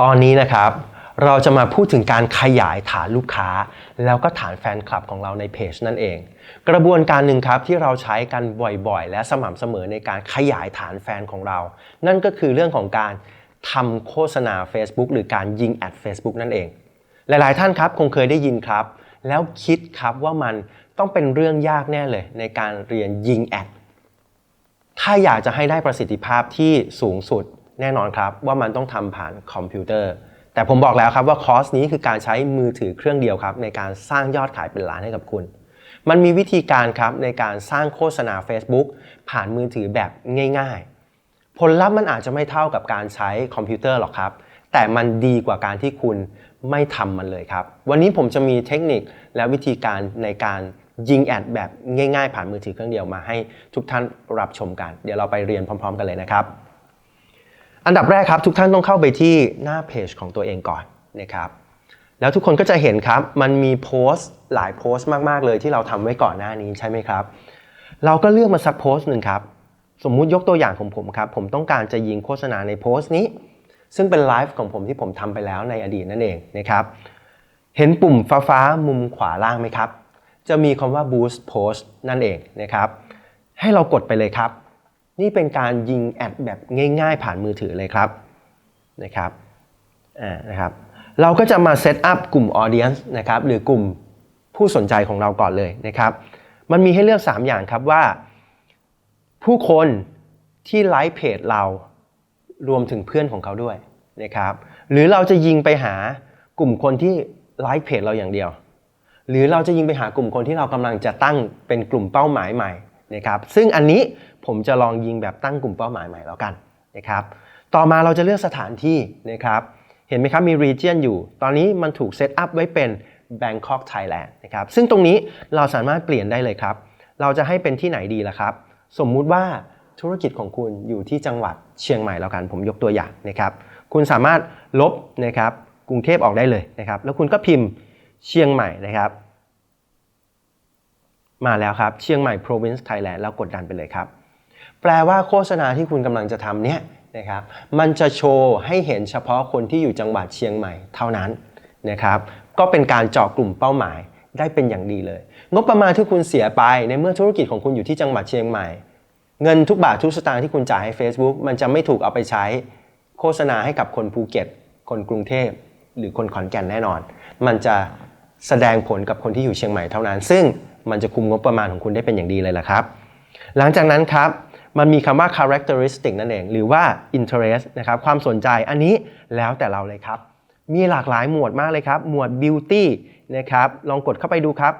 ตอนนี้นะครับเราจะมาพูดถึงการขยายฐานลูกค้า แล้วก็ฐานแฟนคลับของเราในเพจนั่นเอง กระบวนการหนึ่งครับที่เราใช้กันบ่อยๆ และสม่ำเสมอในการขยายฐานแฟนของเรา นั่นก็คือเรื่องของการทำโฆษณา Facebook หรือการยิงแอด Facebook นั่นเอง หลายๆ ท่านครับคงเคยได้ยินครับ แล้วคิดครับว่ามันต้องเป็นเรื่องยากแน่เลย ในการเรียนยิงแอดถ้าอยากจะให้ได้ประสิทธิภาพที่สูงสุด แน่นอนครับว่ามันต้องทำผ่านคอมพิวเตอร์ แต่ผมบอกแล้วครับว่าคอร์สนี้คือการใช้มือถือเครื่องเดียวครับในการสร้างยอดขายเป็นล้านให้กับคุณ มันมีวิธีการครับในการสร้างโฆษณา Facebook ผ่านมือถือแบบง่าย ๆ ผลลัพธ์มันอาจจะไม่เท่ากับการใช้คอมพิวเตอร์หรอกครับ แต่มันดีกว่าการที่คุณไม่ทำมันเลยครับ วันนี้ผมจะมีเทคนิคและวิธีการในการยิงแอดแบบง่ายๆ ผ่านมือถือเครื่องเดียวมาให้ทุกท่านรับชมกัน เดี๋ยวเราไปเรียนพร้อม ๆ กันเลยนะครับ อันดับแรกครับทุกท่านต้องเข้าไปที่หน้าเพจของตัวเองก่อนนะครับ แล้วทุกคนก็จะเห็นครับ มันมีโพสต์หลายโพสต์มาก ๆ เลยที่เราทำไว้ก่อนหน้านี้ใช่ไหมครับ เราก็เลือกมาสักโพสต์หนึ่งครับ สมมุติยกตัวอย่างของผมครับ ผมต้องการจะยิงโฆษณาในโพสต์นี้ ซึ่งเป็นไลฟ์ของผมที่ผมทำไปแล้วในอดีตนั่นเองนะครับเห็นปุ่มฟ้าฟ้าๆมุมขวาล่างไหมครับ จะมีคำว่า boost post นั่นเองนะครับ ให้เรากดไปเลยครับ นี่เป็นการยิงแอดแบบง่ายๆ ผ่านมือถือเลยครับนะครับอ่านะครับเราก็จะมาเซตอัพกลุ่ม audience นะครับหรือกลุ่มผู้สนใจของเราก่อนเลยนะครับ มันมีให้เลือก 3 อย่างครับว่า ผู้คนที่ไลค์เพจเรารวมถึงเพื่อนของเขาด้วยนะครับหรือเราจะยิงไปหากลุ่มคนที่ไลค์เพจเราอย่างเดียว หรือเราจะยิงไปหากลุ่มคนที่เรากำลังจะตั้งเป็นกลุ่มเป้าหมายใหม่นะครับซึ่งอันนี้ ผมจะลองยิงแบบตั้งกลุ่มเป้าหมายใหม่แล้วกันนะครับต่อมาเราจะเลือกสถานที่นะครับเห็นไหมครับมี region อยู่ ตอนนี้มันถูกเซตอัพไว้เป็น Bangkok Thailand นะครับซึ่งตรงนี้เราสามารถเปลี่ยนได้เลยครับ เราจะให้เป็นที่ไหนดีล่ะครับ สมมุติว่าธุรกิจของคุณอยู่ที่จังหวัดเชียงใหม่แล้วกัน ผมยกตัวอย่างนะครับคุณสามารถลบนะครับกรุงเทพออกได้เลยนะครับ แล้วคุณก็พิมพ์เชียงใหม่นะครับ มาแล้วครับเชียงใหม่ province Thailand แล้วกดดันไปเลยครับ แปลว่าโฆษณาที่คุณกำลังจะทำเนี่ยนะครับมันจะโชว์ให้เห็นเฉพาะคนที่อยู่จังหวัดเชียงใหม่เท่านั้นนะครับก็เป็นการเจาะกลุ่มเป้าหมายได้เป็นอย่างดีเลย งบประมาณที่คุณเสียไปในเมื่อธุรกิจของคุณอยู่ที่จังหวัดเชียงใหม่ เงินทุกบาททุกสตางค์ที่คุณจ่ายให้ Facebook มันจะไม่ถูกเอาไปใช้โฆษณาให้กับคนภูเก็ต คนกรุงเทพ หรือคนขอนแก่นแน่นอน มันจะแสดงผลกับคนที่อยู่เชียงใหม่เท่านั้น ซึ่งมันจะคุมงบประมาณของคุณได้เป็นอย่างดีเลยล่ะครับ หลังจากนั้นครับ มันมีคำว่า characteristic นั่นเอง หรือว่า interest นะครับความสนใจอันนี้แล้วแต่เราเลยครับ มีหลากหลายหมวดมากเลยครับ หมวด beauty นะครับลองกดเข้าไปดูครับ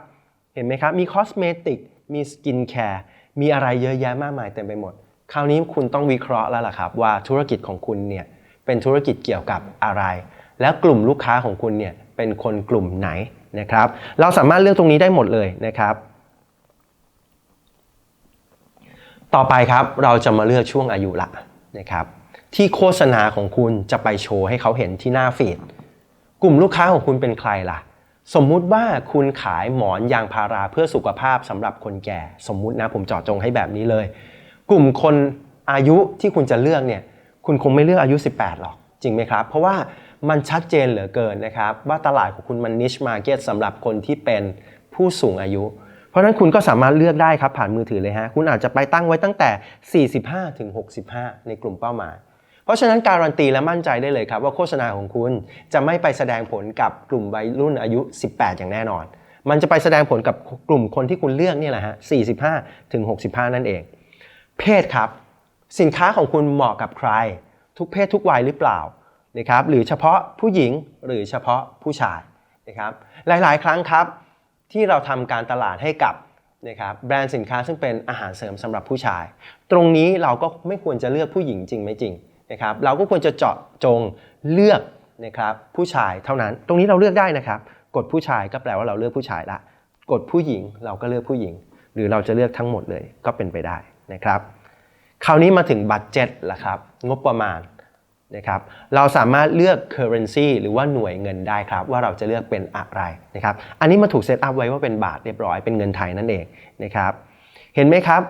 เห็นไหมครับ มี cosmetic มี skin care มีอะไรเยอะแยะมากมายเต็มไปหมด คราวนี้คุณต้องวิเคราะห์แล้วล่ะครับ ว่าธุรกิจของคุณเนี่ยเป็นธุรกิจเกี่ยวกับอะไร และกลุ่มลูกค้าของคุณเนี่ยเป็นคนกลุ่มไหนนะครับ เราสามารถเลือกตรงนี้ได้หมดเลยนะครับ ต่อไปครับเราจะมาเลือกช่วงอายุละนะครับที่โฆษณาของคุณจะไปโชว์ให้เขาเห็นที่หน้าฟีดกลุ่มลูกค้าของคุณเป็นใครล่ะ สมมุติว่าคุณขายหมอนยางพาราเพื่อสุขภาพสำหรับคนแก่ สมมุตินะผมจาะจงให้แบบนี้เลย กลุ่มคนอายุที่คุณจะเลือกเนี่ยคุณคงไม่เลือกอายุ 18 หรอก จริงไหมครับ เพราะว่ามันชัดเจนเหลือเกินนะครับ ว่าตลาดของคุณมัน niche market สำหรับคนที่เป็นผู้สูงอายุ เพราะนั้นคุณก็สามารถเลือกได้ครับผ่านมือถือเลยฮะ คุณอาจจะไปตั้งไว้ตั้งแต่ 45ถึง65 ในกลุ่มเป้าหมาย เพราะฉะนั้นการันตีและมั่นใจได้เลยครับว่าโฆษณาของคุณจะไม่ไปแสดงผลกับกลุ่มวัยรุ่นอายุ 18 อย่างแน่นอน มันจะไปแสดงผลกับกลุ่มคนที่คุณเลือกนี่แหละฮะ 45ถึง65 นั่นเอง เพศครับ สินค้าของคุณเหมาะกับใคร ทุกเพศทุกวัยหรือเปล่านะครับ หรือเฉพาะผู้หญิงหรือเฉพาะผู้ชายนะครับ หลายๆ ครั้งครับ ที่เราทำการตลาดให้กับนะครับแบรนด์สินค้าซึ่งเป็นอาหารเสริมสำหรับผู้ชาย ตรงนี้เราก็ไม่ควรจะเลือกผู้หญิงจริงไม่จริงนะครับเราก็ควรจะเจาะจงเลือกนะครับผู้ชายเท่านั้น ตรงนี้เราเลือกได้นะครับ กดผู้ชายก็แปลว่าเราเลือกผู้ชายละกดผู้หญิงเราก็เลือกผู้หญิง หรือเราจะเลือกทั้งหมดเลยก็เป็นไปได้นะครับ คราวนี้มาถึงบัตเจ็ตละครับงบประมาณ นะครับเราสามารถเลือก currency หรือว่าหน่วยเงินได้ครับ ว่าเราจะเลือกเป็นอะไรนะครับอันนี้มาถูกเซตอัพไว้ว่าเป็นบาทเรียบร้อยเป็นเงินไทยนั่นเองนะครับเห็นไหมครับ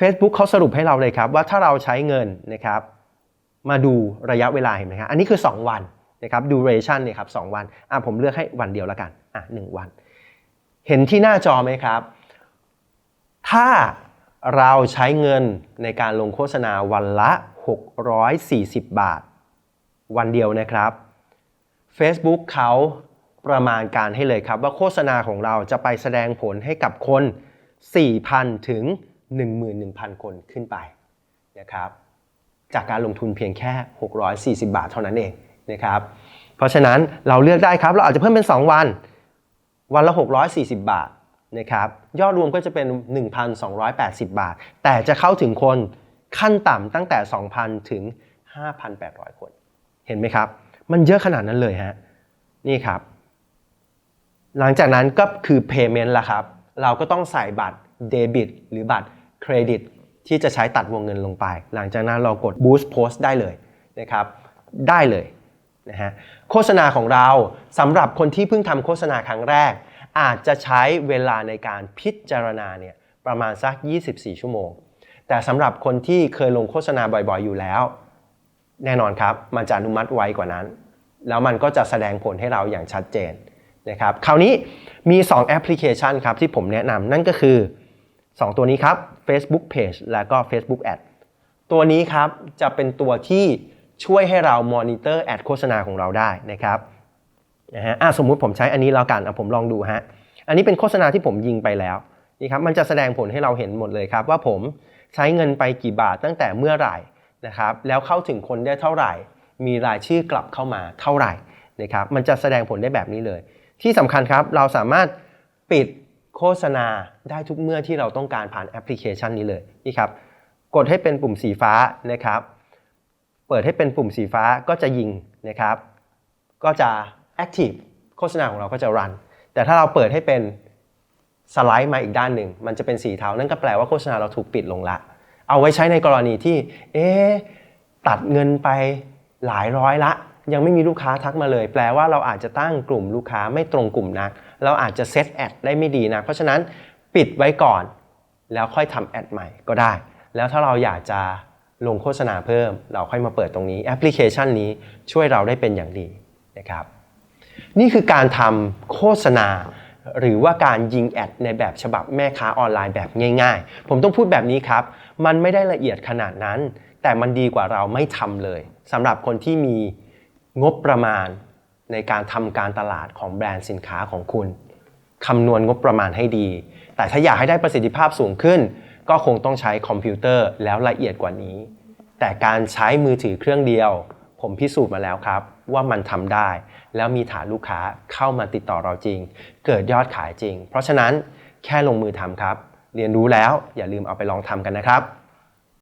Facebook เขาสรุปให้เราเลยครับ ว่าถ้าเราใช้เงินนะครับมาดูระยะเวลาเห็นไหมครับอันนี้คือ 2 วันนะครับ duration เนี่ยครับ2วันอะผมเลือกให้วันเดียวแล้วกันอะ1วัน เห็นที่หน้าจอไหมครับ ถ้าเราใช้เงินในการลงโฆษณาวันละ 640 บาท วันเดียวนะครับ Facebook เขาประมาณการให้เลยครับ ว่าโฆษณาของเราจะไปแสดงผลให้กับคน 4,000 ถึง 11,000 คนขึ้นไปนะครับจากการลงทุนเพียงแค่ 640 บาทเท่านั้นเองนะครับ เพราะฉะนั้นเราเลือกได้ครับ เราอาจจะเพิ่มเป็น 2 วัน วันละ 640 บาทนะครับ ยอดรวมก็จะเป็น 1,280 บาท แต่จะเข้าถึงคนขั้นต่ำตั้งแต่ 2,000 ถึง 5,800 คน เห็นไหมครับ มันเยอะขนาดนั้นเลยฮะนี่ครับ หลังจากนั้นก็คือ payment ละครับ เราก็ต้องใส่บัตรเดบิตหรือบัตรเครดิตที่จะใช้ตัดวงเงินลงไป หลังจากนั้นเรากด boost post ได้เลยนะครับ ได้เลยนะฮะโฆษณาของเราสำหรับคนที่เพิ่งทำโฆษณาครั้งแรก อาจจะใช้เวลาในการพิจารณาเนี่ยประมาณสัก 24 ชั่วโมง แต่สำหรับคนที่เคยลงโฆษณาบ่อยๆ อยู่แล้ว แน่นอนครับ มันจะอนุมัติไวกว่านั้น แล้วมันก็จะแสดงผลให้เราอย่างชัดเจนนะครับ คราวนี้มี 2 แอปพลิเคชันครับที่ผมแนะนำนั่นก็คือ 2 ตัวนี้ครับ Facebook Page และก็ Facebook Ad ตัวนี้ครับจะเป็นตัวที่ช่วยให้เรามอนิเตอร์แอดโฆษณาของเราได้นะครับนะฮะสมมุติผมใช้อันนี้แล้วกันอะผมลองดูฮะ อันนี้เป็นโฆษณาที่ผมยิงไปแล้วนี่ครับ มันจะแสดงผลให้เราเห็นหมดเลยครับ ว่าผมใช้เงินไปกี่บาทตั้งแต่เมื่อไหร่ นะครับแล้วเข้าถึงคนได้เท่าไหร่ มีรายชื่อกลับเข้ามาเท่าไหร่นะครับมันจะแสดงผลได้แบบนี้เลย ที่สำคัญครับเราสามารถปิดโฆษณาได้ทุกเมื่อที่เราต้องการผ่านแอปพลิเคชันนี้เลยนี่ครับกดให้เป็นปุ่มสีฟ้านะครับ เปิดให้เป็นปุ่มสีฟ้าก็จะยิงนะครับ ก็จะ active โฆษณาของเราก็จะ run แต่ถ้าเราเปิดให้เป็นสไลด์มาอีกด้านหนึ่ง มันจะเป็นสีเทา นั่นก็แปลว่าโฆษณาเราถูกปิดลงละ เอาไว้ใช้ในกรณีที่ เอ๊ะตัดเงินไปหลายร้อยละ ยังไม่มีลูกค้าทักมาเลย แปลว่าเราอาจจะตั้งกลุ่มลูกค้าไม่ตรงกลุ่มนักเราอาจจะเซตแอดได้ไม่ดีนะเพราะฉะนั้นปิดไว้ก่อน แล้วค่อยทำแอดใหม่ก็ได้ แล้วถ้าเราอยากจะลงโฆษณาเพิ่ม เราค่อยมาเปิดตรงนี้แอปพลิเคชันนี้ช่วยเราได้เป็นอย่างดีนะครับ นี่คือการทำโฆษณาหรือว่าการยิงแอดในแบบฉบับแม่ค้าออนไลน์แบบง่าย ๆ ผมต้องพูดแบบนี้ครับ มันไม่ได้ละเอียดขนาดนั้น แต่มันดีกว่าเราไม่ทำเลยสำหรับคนที่มีงบประมาณในการทำการตลาดของแบรนด์สินค้าของคุณคำนวณงบประมาณให้ดี แต่ถ้าอยากให้ได้ประสิทธิภาพสูงขึ้น ก็คงต้องใช้คอมพิวเตอร์แล้วละเอียดกว่านี้ แต่การใช้มือถือเครื่องเดียว ผมพิสูจน์มาแล้วครับ ว่ามันทำได้ แล้วมีฐานลูกค้าเข้ามาติดต่อเราจริง เกิดยอดขายจริง เพราะฉะนั้นแค่ลงมือทำครับ เรียนรู้แล้วอย่าลืมเอาไปลองทำกันนะครับ